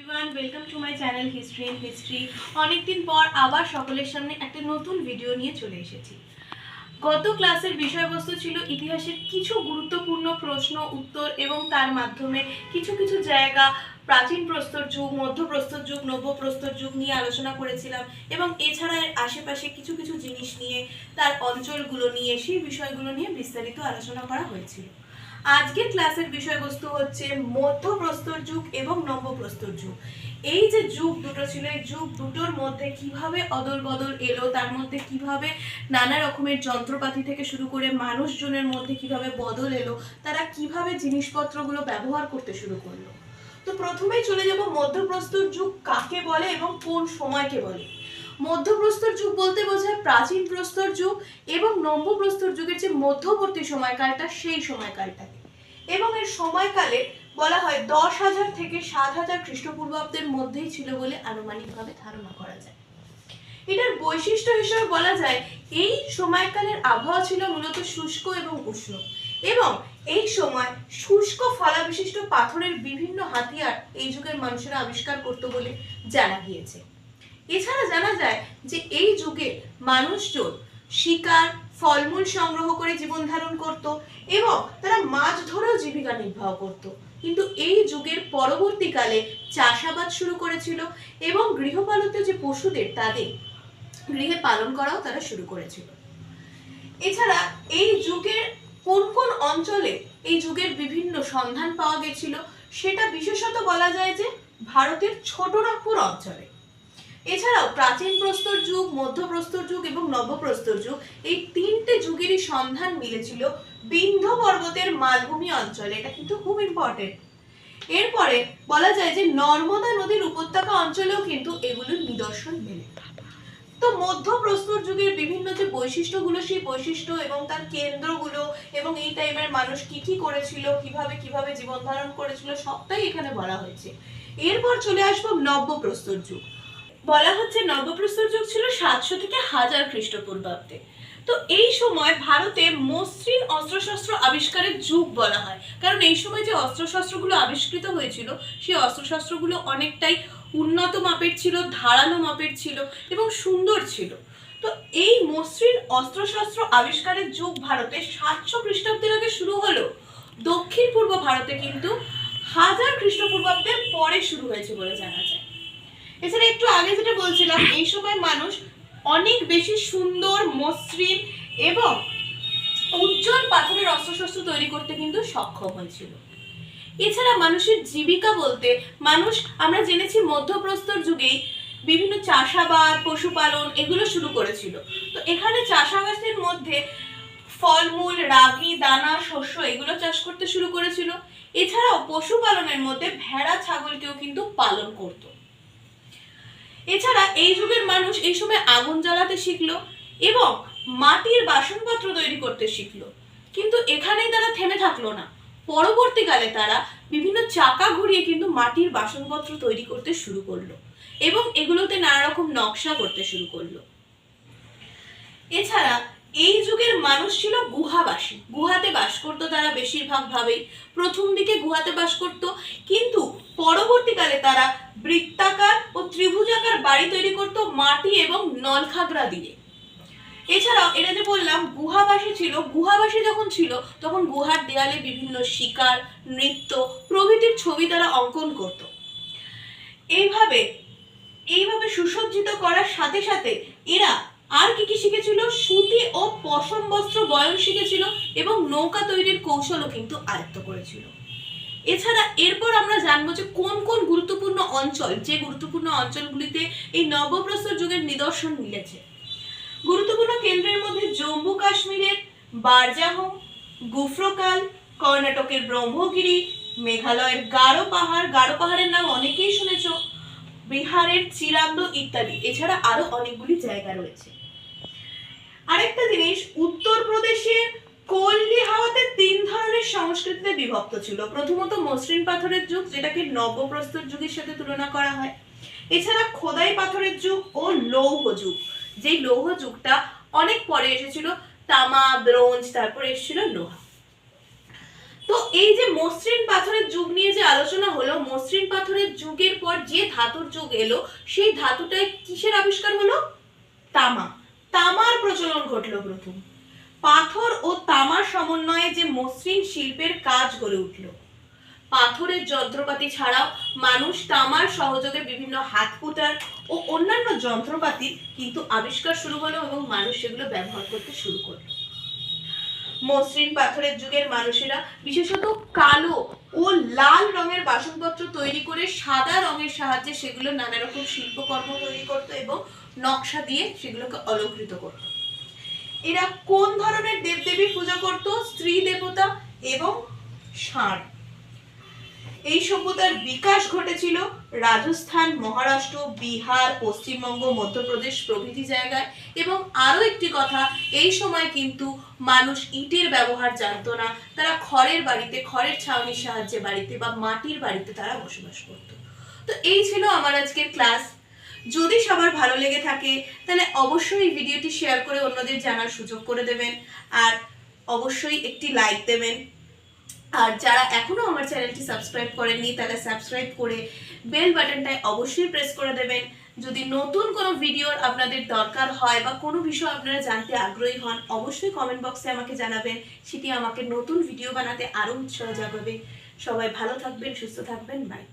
Everyone welcome to my channel history and history অনেকদিন পর আবার সকলের সামনে একটা নতুন ভিডিও নিয়ে চলে এসেছি। গত ক্লাসের বিষয়বস্তু ছিল ইতিহাসের কিছু গুরুত্বপূর্ণ প্রশ্ন, উত্তর এবং তার মাধ্যমে কিছু কিছু জায়গা, প্রাচীন প্রস্তর যুগ মধ্যপ্রস্তর যুগ নব্যপ্রস্তর যুগ নিয়ে আলোচনা করেছিলাম এবং এছাড়া এর আশেপাশে কিছু কিছু জিনিস নিয়ে, তার অঞ্চলগুলো নিয়ে, সেই বিষয়গুলো নিয়ে বিস্তারিত আলোচনা করা হয়েছিল। আজকের ক্লাসের বিষয়বস্তু হচ্ছে মধ্যপ্রস্তর যুগ এবং নব্যপ্রস্তর যুগ। এই যে যুগ দুটো ছিল, এই যুগ দুটোর মধ্যে কীভাবে অদল বদল এলো, তার মধ্যে কীভাবে নানা রকমের যন্ত্রপাতি থেকে শুরু করে মানুষজনের মধ্যে কীভাবে বদল এলো, তারা কীভাবে জিনিসপত্রগুলো ব্যবহার করতে শুরু করল? তো প্রথমেই চলে যাব মধ্যপ্রস্তর যুগ কাকে বলে এবং কোন সময়কে বলে। মধ্যপ্রস্তর যুগ বলতে বোঝায় প্রাচীন প্রস্তর যুগ এবং নব্যপ্রস্তর যুগের যে মধ্যবর্তী সময়কালটা, সেই সময়কালটাকে। এবং এর সময়কালে বলা হয় দশ হাজার থেকে সাত হাজার খ্রিস্টপূর্বাব্দের মধ্যেই ছিল বলে আনুমানিকভাবে ধারণা করা যায়। এটার বৈশিষ্ট্য হিসেবে বলা যায়, এই সময়কালের আবহাওয়া ছিল মূলত শুষ্ক এবং উষ্ণ। এবং এই সময় শুষ্ক ফলাবিশিষ্ট পাথরের বিভিন্ন হাতিয়ার এই যুগের মানুষেরা আবিষ্কার করতো বলে জানা গিয়েছে। এছাড়া জানা যায় যে এই যুগে মানুষজন শিকার, ফলমূল সংগ্রহ করে জীবন ধারণ করত এবং তারা মাছ ধরেও জীবিকা নির্বাহ করত। কিন্তু এই যুগের পরবর্তীকালে চাষাবাদ শুরু করেছিল এবং গৃহপালিত যে পশুদের, তাদের গৃহে পালন করাও তারা শুরু করেছিল। এছাড়া এই যুগের কোন কোন অঞ্চলে এই যুগের বিভিন্ন সন্ধান পাওয়া গেছিল, সেটা বিশেষত বলা যায় যে ভারতের ছোটনাগপুর অঞ্চলে। এছাড়াও প্রাচীন প্রস্তর যুগ, মধ্যপ্রস্তর যুগ এবং নবপ্রস্তর যুগ এই তিনটে যুগেরই সন্ধান মিলেছিল বিন্ধ্য পর্বতের মালভূমি অঞ্চলে। এটা কিন্তু খুব ইম্পর্টেন্ট এরপরে বলা যায় যে নর্মদা নদীর উপত্যকা অঞ্চলেও কিন্তু এগুলোর নিদর্শন মেলে। তো মধ্যপ্রস্তর যুগের বিভিন্ন যে বৈশিষ্ট্যগুলো, সেই বৈশিষ্ট্য এবং তার কেন্দ্রগুলো এবং এই টাইমের মানুষ কি কি করেছিল, কীভাবে কীভাবে জীবন ধারণ করেছিল, সবটাই এখানে বলা হয়েছে। এরপর চলে আসব নব্যপ্রস্তর যুগ। বলা হচ্ছে নবপ্রস্তর যুগ ছিল সাতশো থেকে হাজার খ্রিস্টপূর্বাব্দে। তো এই সময় ভারতে মসৃণ অস্ত্রশস্ত্র আবিষ্কারের যুগ বলা হয়। কারণ এই সময় যে অস্ত্রশস্ত্রগুলো আবিষ্কৃত হয়েছিল, সেই অস্ত্রশস্ত্রগুলো অনেকটাই উন্নত মাপের ছিল, ধারালো মাপের ছিল এবং সুন্দর ছিল। তো এই মসৃণ অস্ত্রশস্ত্র আবিষ্কারের যুগ ভারতে সাতশো খ্রিস্টাব্দের আগে শুরু হলো। দক্ষিণ পূর্ব ভারতে কিন্তু হাজার খ্রিস্টপূর্বাব্দের পরে শুরু হয়েছে বলে জানা যায়। এছাড়া একটু আগে যেটা বলছিলাম, এই সময় মানুষ অনেক বেশি সুন্দর, মসৃণ এবং উজ্জ্বল পাথরের অস্ত্রশস্ত্র তৈরি করতে কিন্তু সক্ষম হয়েছিল। এছাড়া মানুষের জীবিকা বলতে, মানুষ, আমরা জেনেছি মধ্যপ্রস্তর যুগেই বিভিন্ন চাষাবাদ, পশুপালন এগুলো শুরু করেছিল। তো এখানে চাষাবাদের মধ্যে ফলমূল, রাগি, দানা, শস্য এগুলো চাষ করতে শুরু করেছিল। এছাড়াও পশুপালনের মধ্যে ভেড়া, ছাগলকেও কিন্তু পালন করতো। এছাড়া এই যুগের মানুষ এই সময় আগুন জ্বালাতে শিখলো এবং মাটির বাসনপত্র তৈরি করতে শিখলো। কিন্তু এখানেই তারা থেমে থাকল না। পরবর্তীকালে তারা বিভিন্ন চাকা ঘুরিয়ে কিন্তু মাটির বাসনপত্র তৈরি করতে শুরু করল এবং এগুলোতে নানা রকম নকশা করতে শুরু করল। এছাড়া এই যুগের মানুষ ছিল গুহাবাসী। গুহাতে বাস করতো তারা বেশিরভাগ ভাবেই। প্রথম দিকে গুহাতে বাস করত, কিন্তু পরবর্তীকালে তারা বৃত্তাকার ত্রিভুজাকার বাড়ি তৈরি করত মাটি এবং নলখাগড়া দিয়ে। এছাড়াও এটা যে বললাম, গুহাবাসী ছিল। গুহাবাসী যখন ছিল, তখন গুহার দেয়ালে বিভিন্ন শিকার, নৃত্য প্রভৃতির ছবি তারা অঙ্কন করত। এইভাবে এইভাবে সুসজ্জিত করার সাথে সাথে এরা আর কি কি শিখেছিল? সুতি ও পশম বস্ত্র বয়ন শিখেছিল এবং নৌকা তৈরির কৌশলও কিন্তু আয়ত্ত করেছিল। এছাড়া এরপর আমরা জানব যে কোন কোন গুরুত্বপূর্ণ অঞ্চল, যে গুরুত্বপূর্ণ অঞ্চলগুলিতে এই নবপ্রস্তর যুগের নিদর্শন মিলেছে। গুরুত্বপূর্ণ কেন্দ্রের মধ্যে জম্মু কাশ্মীরের বারজাহম গুফরকাল, কর্ণাটকের ব্রহ্মগিরি, মেঘালয়ের গারো পাহাড়, গারো পাহাড়ের নাম অনেকেই শুনেছ, বিহারের চিরান্দ ইত্যাদি, এছাড়া আরও অনেকগুলি জায়গা রয়েছে। আরেকটা জিনিস, উত্তরপ্রদেশের কল্লি হাওয়াতে তিন সংস্কৃতিতে বিভক্ত ছিল। প্রথমত মসৃণ পাথরের যুগ, যেটাকে নবপ্রস্তর যুগের সাথে তুলনা করা হয়। এছাড়া খোদাই পাথরের যুগ ও লৌহ যুগ। যেই লৌহ যুগটা অনেক পরে এসেছিল, তামা, ব্রোঞ্জ, তারপরে এসেছিল লোহা। তো এই যে মসৃণ পাথরের যুগ নিয়ে যে আলোচনা হলো, মসৃণ পাথরের যুগের পর যে ধাতুর যুগ এলো, সেই ধাতুটায় কিসের আবিষ্কার হলো? তামা। তামার প্রচলন ঘটলো প্রথম। তামার সমন্বয়ে যে মসৃণ শিল্পের কাজ গড়ে উঠল। পাথরের যন্ত্রপাতি ছাড়াও মানুষ তামার সহযোগে বিভিন্ন হাত কুটার ও অন্যান্য যন্ত্রপাতি কিন্তু আবিষ্কার শুরু হলো এবং মানুষ সেগুলো ব্যবহার করতে শুরু করল। মসৃণ পাথরের যুগের মানুষেরা, বিশেষত কালো ও লাল রঙের বাসনপত্র তৈরি করে সাদা রঙের সাহায্যে সেগুলো নানা রকম শিল্পকর্ম তৈরি করতো এবং নকশা দিয়ে সেগুলোকে অলঙ্কৃত করত। এরা কোন ধরনের দেবদেবীর পূজা করত? স্ত্রী দেবতা এবং ষাঁড়। এই সভ্যতার বিকাশ ঘটেছিল রাজস্থান, মহারাষ্ট্র, বিহার, পশ্চিমবঙ্গ, মধ্যপ্রদেশ প্রভৃতি জায়গায়। এবং আরও একটি কথা, এই সময় কিন্তু মানুষ ইটের ব্যবহার জানতো না। তারা খড়ের বাড়িতে, খড়ের ছাউনির সাহায্যে বাড়িতে বা মাটির বাড়িতে তারা বসবাস করত। তো এই ছিল আমার আজকের ক্লাস যদি সবার ভালো লেগে থাকে, তাহলে অবশ্যই ভিডিওটি শেয়ার করে অন্যদের জানার সুযোগ করে দেবেন। আর অবশ্যই একটি লাইক দেবেন। আর যারা এখনও আমার চ্যানেলটি সাবস্ক্রাইব করেননি তারা সাবস্ক্রাইব করে বেল বাটনটায় অবশ্যই প্রেস করে দেবেন। যদি নতুন কোনো ভিডিওর আপনাদের দরকার হয় বা কোনো বিষয় আপনারা জানতে আগ্রহী হন, অবশ্যই কমেন্ট বক্সে আমাকে জানাবেন। সেটি আমাকে নতুন ভিডিও বানাতে আরও উৎসাহ জাগাবে। সবাই ভালো থাকবেন, সুস্থ থাকবেন। বাই